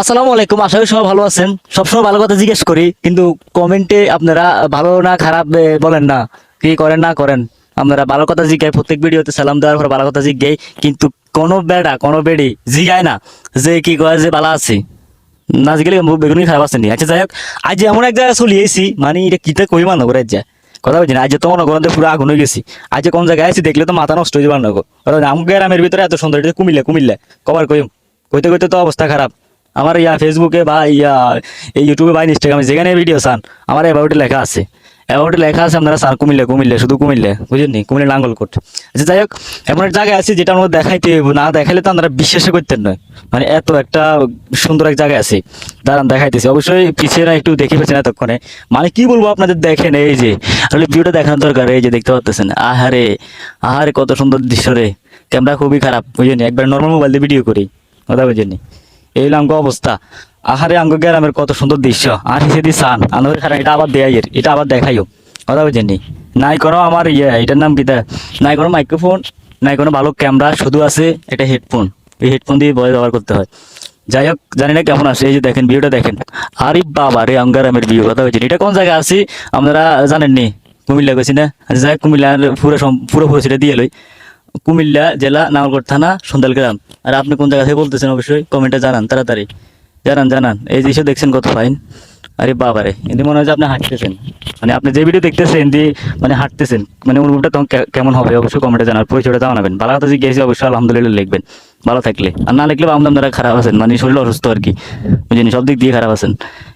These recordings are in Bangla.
আসসালামু আলাইকুম, আশা করি সবাই ভালো আছেন। সবসময় ভালো কথা জিজ্ঞেস করি, কিন্তু কমেন্টে আপনারা ভালো না খারাপ বলেন না, কি করেন, না করেন। আপনারা ভালো কথা জিজ্ঞাই প্রত্যেক ভিডিওতে সালাম দেওয়ার পর ভালো কথা জিজ্ঞাই কিন্তু কোনো বেড়া, কোনো বেড়ি জিগায় না যে কি কয়, যে ভালো আছে। না জিগেলে বেগুনি খারাপ আছে নি। আচ্ছা যাই হোক, আজ এমন এক জায়গায় চলে এসেছি মানে এটা কিতে কই মানো করে কথা বলছি না, আজ তো মনে করেন পুরো আগুন হয়ে গেছি। আজ কোন জায়গায় আছি দেখলে তো মাথা নষ্ট হয়ে যাবার না আমার গ্রামের ভিতরে এত সুন্দর কুমিল্লা কুমিল্লা। কবার কইম, কইতে কইতে তো অবস্থা খারাপ। আমার ইয়া ফেসবুকে বা ইয়া, এই ইউটিউবে বা ইনস্টাগ্রামে যেখানে ভিডিও চান, আমার অ্যাবাউটে লেখা আছে। অ্যাবাউটে লেখা আছে, আপনারা স্যার কুমিল্লা কুমিল্লা, শুধু কুমিল্লা বুঝলেন কুমিল্লা নাঙ্গলকোট আচ্ছা যাই হোক, এমন একটা জায়গায় আছে যেটা আমরা দেখাইতে না দেখাইলে তো আপনারা বিশ্বাস করতেন নয় মানে এত একটা সুন্দর এক জায়গায় আছে। দাঁড়ান, দেখাইতেছি। অবশ্যই পিছিয়ে না, একটু দেখে পেয়েছেন এতক্ষণে। মানে কি বলব আপনাদের, দেখেন এই যে, আসলে ভিডিওটা দেখানোর দরকার, এই যে দেখতে পাচ্ছেন আহারে আহারে কত সুন্দর দৃশ্য রে। ক্যামেরা খুবই খারাপ, বুঝেনি একবার নর্মাল মোবাইল দিয়ে ভিডিও করি। কথা বুঝেনি এই আমগো অবস্থা। আহারে আমগো গ্রামের কত সুন্দর দৃশ্য। আর হিসেবে সান আনোর এটা আবার দেয় এটা আবার দেখাইও। কথা বুঝেনি নাই কোনো আমার ইয়ে এটার নাম কিতা নাই কোনো মাইক্রোফোন নাই কোনো ভালো ক্যামেরা শুধু আছে এটা হেডফোন এই হেডফোন দিয়ে বয় ব্যবহার করতে হয়। যাই হোক জানি না কেমন আসে এই যে দেখেন ভিডিওটা দেখেন। আরে বাবা রে আমগারামের ভিউ কথা বলছেন এটা কোন জায়গায় আছি আপনারা জানেননি কুমিল্লা গেছি না? যাই হোক, কুমিল্লার পুরো সম- পুরো পরিচিটা দিয়ে লই। কুমিল্লা জেলা নাঙ্গলকোট থানা সন্দাল গ্রাম আর আপনি কোন জায়গা থেকে বলতেছেন অবশ্যই কমেন্টে জানান তাড়াতাড়ি। জানান জানান। এই দৃশ্য দেখছেন কত ফাইন। আরে বাবারে, এতে মনে হয় যে আপনি হাঁটতেছেন। মানে আপনি যে ভিডিও দেখতেছেন দিয়ে মানে হাঁটতেছেন মানে অনুভবটা তখন কেমন হবে অবশ্যই কমেন্টে জানার পরিচয়টা জানাবেন ভালো কথা জিজ্ঞেস অবশ্যই আলহামদুলিল্লাহ লিখবেন। ভালো থাকলে। আর না লিখলে আপনারা খারাপ আছেন মানে শরীর অসুস্থ আর কি। বুঝিনি সব দিক দিয়ে খারাপ আছেন।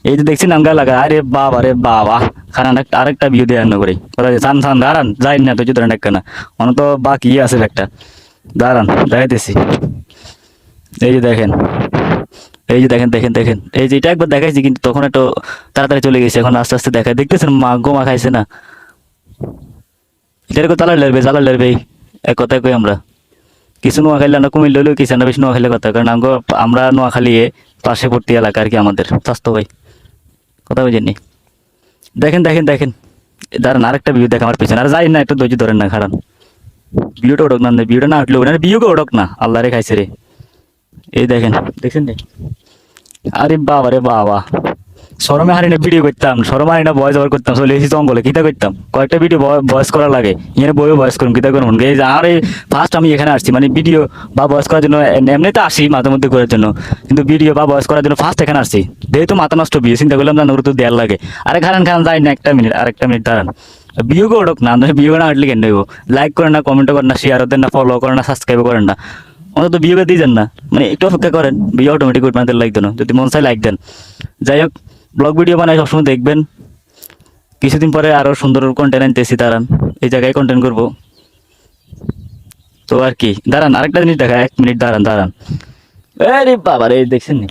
এই যে দেখছি নামগা লাগা, আরে বাবা রে বাবা। খারান একটা, আরেকটা ভিউ দেয় আন্ন করে। চান চান দাঁড়ান যাই না তো ধরেন একটা না অন তো বাকি আছে একটা দাঁড়ান যাইতেছি এই যে দেখেন এই যে দেখেন দেখেন দেখেন। এই যে এটা একবার দেখাইছি, কিন্তু তখন একটু তাড়াতাড়ি চলে গেছে। এখন আস্তে আস্তে দেখায়। দেখতেছেন, মা গোমা খাইছে না। এটার কথা লাগবে জ্বালা লাগবে এক কথায় কই আমরা? কিছু নোয়া নোয়াখালী আমরা কুমিল্লা হলেও কিছু না, বেশি নোয়াখালী কথা। কারণ আমগো আমরা নোয়াখালী পার্শ্ববর্তী এলাকা আর কি আমাদের, স্বাস্থ্য ভাই। কথা বুঝেননি? দেখেন দেখেন দেখেন। দাঁড়ান, আরেকটা ভিউ দেখ আমার পিছনে। আর যাই না, একটু ধৈর্য ধরেন না খারান ভিউটা ওঠক না ভিউটা না উঠলে না ওঠক না। আল্লাহ রে খাইছে রে। এই দেখেন, দেখছেন রে আরে বাবা রে বাবা। সরমে হারি না ভিডিও করতাম সরমে হারি না ভয়েস ওভার করতাম, চলে এসেছি জঙ্গলে কিতা করতাম। কয়েকটা ভিডিও ভয়েস করা লাগে, এখানে বইও ভয়েস করুন কিতা করুন এই যে, আরে ফার্স্ট আমি এখানে আসছি মানে ভিডিও বা ভয়েস করার জন্য এমনি তো আসি মাঝে মধ্যে করার জন্য, কিন্তু ভিডিও বা ভয়েস করার জন্য ফার্স্ট এখানে আসছি। যেহেতু মাথা নষ্ট বিয়ে, চিন্তা করলাম না তো দেয়ার লাগে। আরে খারান খান, যাই না, একটা মিনিট আরেকটা মিনিট দাঁড়ান। বিয়োগ ওঠক না বিয়োগ না উঠলে কেন লাইক করেন না কমেন্ট করেন না শেয়ার দেন না ফলো করেন না সাবস্ক্রাইব করেন না। অন্তত বিয়োগে দিয়ে যান না। মানে একটু অপেক্ষা করেন, বিয়ে অটোমেটিক উঠবে আমাদের লাইক দেন যদি মন চাই লাইক দেন। যাই হোক ব্লগ ভিডিও বানাই সবসময় দেখবেন। কিছুদিন পরে আরও সুন্দর কন্টেন্ট আনতেছি, দাঁড়ান। এই জায়গায় কন্টেন্ট করব। তো আর কি, দাঁড়ান, আরেকটা জিনিস দেখা, এক মিনিট দাঁড়ান দাঁড়ান। আরে বাবা রে, দেখছেন নি?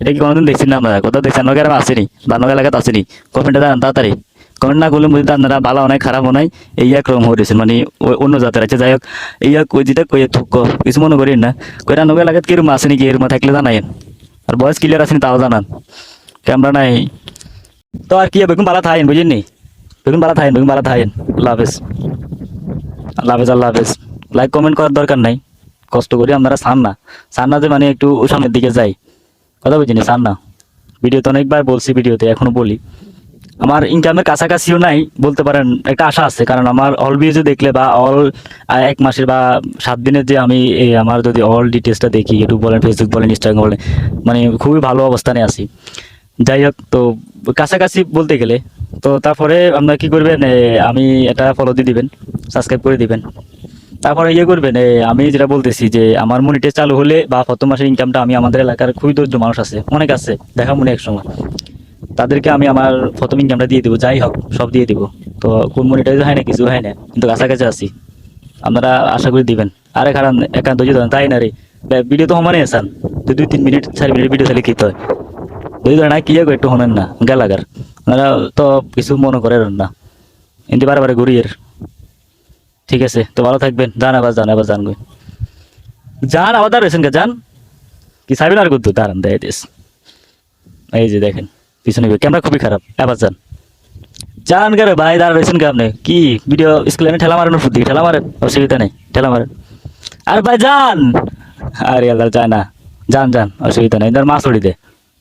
এটা কি কোনোদিন দেখছেন না আপনারা? কোথাও দেখছেন? নগের আসেনি, বা নগর এলাকাতে আসেনি। কমেন্টে দাঁড়ান, তাড়াতাড়ি। কমেন্ট না করলে বুঝতে আপনারা ভালো অনেক খারাপ নয় এই এক রকম হয়েছেন মানে অন্য জাতের আছে। যাই হোক, এই এক ওই যেটা কই থুক, কিছু মনে করেন না। কইরা নগর এলাকাতে কিরম আসেনি কি এরম থাকলে জানাইন আর বয়স ক্লিয়ার আসেনি তাও জানান। ক্যামেরা নাই। তো আর কি বেগুন বালা থাকেন, বুঝেননি? বেগুন বালা থাকেন, বেগুন বালা থাকেন। আল্লাহ হাফেজ। আল্লাহ হাফেজ আল্লাহ হাফেজ। লাইক কমেন্ট করার দরকার নাই। কষ্ট করি আপনারা চান না। চান না যে মানে একটু সামনের দিকে যাই। কথা বুঝিনি চান না। ভিডিওতে অনেকবার বলছি, ভিডিওতে এখনও বলি। আমার ইনকামের কাছাকাছিও নাই, বলতে পারেন একটা আশা আছে। কারণ আমার অল ভিউজে দেখলে বা অল এক মাসের বা সাত দিনের যে আমি আমার যদি অল ডিটেলসটা দেখি ইউটিউব বলেন ফেসবুক বলেন ইনস্টাগ্রাম বলেন মানে খুবই ভালো অবস্থানে আছি। যাই হোক, তো কাছাকাছি বলতে গেলে, তো তারপরে আপনার কি করবেন আমি এটা ফলো দিয়ে দিবেন সাবস্ক্রাইব করে দিবেন। তারপরে ইয়ে করবেন আমি যেটা বলতেছি যে আমার মনিটাইজ চালু হলে বা প্রথম মাসের ইনকামটা আমি আমাদের এলাকার খুবই ধৈর্য মানুষ আছে, অনেক আছে, দেখা মনে এক সময়। তাদেরকে আমি আমার প্রথম ইনকামটা দিয়ে দিব, যাই হোক, সব দিয়ে দিব। তো কোন মনিটাইজ হয় না কিছু হয় না। কিন্তু কাছাকাছি আছি। আপনারা আশা করি দিবেন। আরে কারণ একান্ত যদি তাই না রে? ভিডিও তো সমানে আসান তো দুই তিন মিনিট, চার মিনিট ভিডিও চালিয়ে খেতে হয়। দুই ধরে না কি যাব একটু শোনেন না, গেলাগার। আপনারা তো কিছু মনে করেন না। এমনি বারে ঘুরিয়ে ঠিক আছে, তো ভালো থাকবেন। যান আবার যান আবার যান যান আবার দাঁড়িয়েছেন কে? যান কি সাইবেন আর করতো দাঁড়ান দেয় দিস। এই যে দেখেন। পিছনে ক্যামেরা খুবই খারাপ। আবার যান। জান রে ভাই দাঁড়া রয়েছেন কে? আপনি কি ভিডিও স্ক্রিনে ঠেলা মারেন ফুটি ঠেলা মারেন? অসুবিধা নেই। ঠেলা মারেন। আর ভাই, যান! আরে আল্লাহ, যায় না। যান যান, অসুবিধা নেই। মাছ উড়ি দে।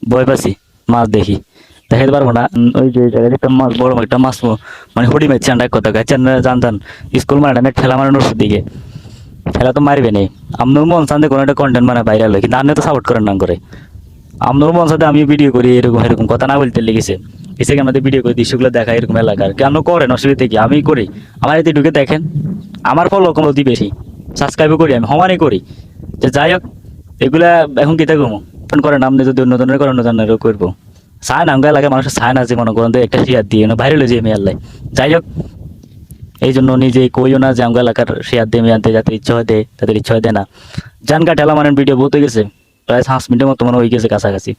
ভয় পাচ্ছি। মাছ দেখি। দেখাতে পারব না। ওই যে জায়গায় একটা মাছ, বড় একটা মাছ মানে হড়ি মাছ চান্ডা কথা গাছেন জানতাম স্কুল মানে ঠেলা মারানোর দিকে ঠেলা তো মারবে নেই। আপনার মন চান্দে কোনো একটা কন্টেন্ট মানে ভাইরাল হয় কিন্তু আপনি তো সাপোর্ট করেন না করে আপনার মন সাথে আমি ভিডিও করি, এরকম এরকম কথা না বলতে লেগেছে। এসে আমাদের ভিডিও করে দৃশ্যগুলো দেখা এরকম এলাকার। কেন করেন অসুবিধা কি? আমি করি। আমার এতে ঢুকে দেখেন, আমার ফলো কম অতি বেশি। সাবস্ক্রাইবও করি আমি সমানই করি। যে যাই হোক, এগুলা এখন কিতা কমো ফোন করেন আপনি যদি অন্য ধরনের করেন অন্য ধরনেরও করব। চায় না আমগা লাগে, মানুষের চায় না যে মনে করেন একটা শেয়ার দিয়ে ভাইরাল হয়ে যায় মেয়ার লাই যাই হোক, এই জন্য নিজে কইও না যে আমগা এলাকার শেয়ার দিয়ে মেয়াতে যাতে ইচ্ছা হয় দেয় তাদের ইচ্ছা হয় দেয় না। জানকা ঠেলা মারেন ভিডিও হয়ে গেছে। প্রায় পাঁচ মিনিটের মতো মনে হয়ে গেছে কাছাকাছি।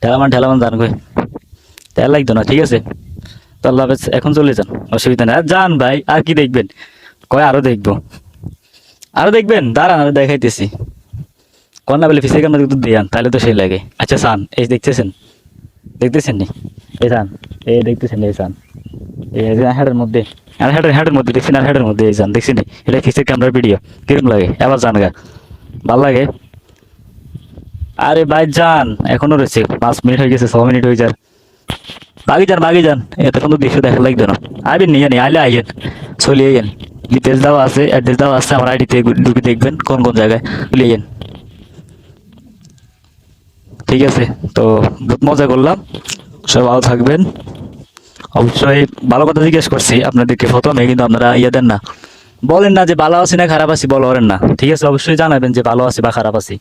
ঠেলা মান ঠেলা জান কই তেল লাগতো না, ঠিক আছে? তো আল্লাহ এখন চলে যান, অসুবিধা নেই। আর যান ভাই, আর কি দেখবেন? কয় আরও দেখব। আরও দেখবেন? দাঁড়ান, আরও দেখাইতেছি। কন্যা বলে ফিসে কেমন একটু দেয়ান, তাহলে তো সেই লাগে। আচ্ছা সান এই দেখতেছেন? দেখতেছেন নি? এই সান এই দেখতেছেন এই সান এই যে মধ্যে, আর হেডের হেডের মধ্যে, দেখছেন? আর হেডের মধ্যে, এই সান দেখছেন এটা ফিসের ক্যামেরার ভিডিও, কিরম লাগে? এবার জান গা। ভালো লাগে? আরে ভাই যান এখনও রয়েছে, পাঁচ মিনিট হয়ে গেছে, ছ মিনিট হয়ে যান বাগি যান বাগি যান, এতক্ষণ তো দৃশ্য দেখা লাগবে না। আইবেন নিয়ে নি আইলে আইয়েন, চলে আইয়েন ডিটেলস দেওয়া আছে অ্যাড্রেস দেওয়া আছে, আমার আইডিতে ঢুকে দেখবেন, কোন কোন জায়গায়, চলে আইয়েন ঠিক আছে, তো বহুত মজা করলাম সব ভালো থাকবেন। অবশ্যই ভালো কথা জিজ্ঞেস করছি, আপনাদেরকে প্রথমে, কিন্তু আপনারা ইয়ে দেন না। বলেন না যে ভালো আছি না খারাপ আছি বলেন না। ঠিক আছে, অবশ্যই জানাবেন যে ভালো আছি বা খারাপ আছি।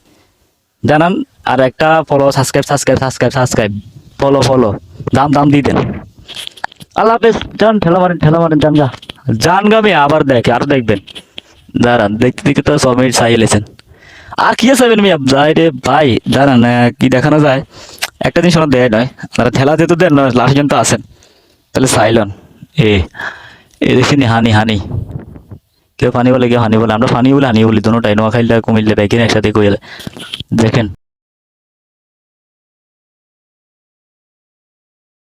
জানান আর একটা follow subscribe subscribe subscribe subscribe follow follow দাম দাম দিয়ে দেন। আল্লাহ হাফেজ, যান, ঠেলা মারেন ঠেলা মারেন, যান গা যান গামে আবার দেখে, আর দেখবেন। দাঁড়ান, দেখতে দেখতে তো ছ মিনিট চাই এলেছেন আর কি আছে মিয়া? যাই রে ভাই, দাঁড়ান কি দেখানো যায়? একটা জিনিস আমার দেয় নয়, আপনারা ঠেলা যেহেতু দেন নয়, লাস্ট পর্যন্ত আছেন। তাহলে সাইলন, এ এ দেখিনি হানি হানি। কেউ পানি বলে, কেউ হানি বলে, আমরা পানি বলে, হানি বলি দুটাই নোয়াখাইলে কুমিল্লে ব্যাকিন একসাথে কইলে দেখেন।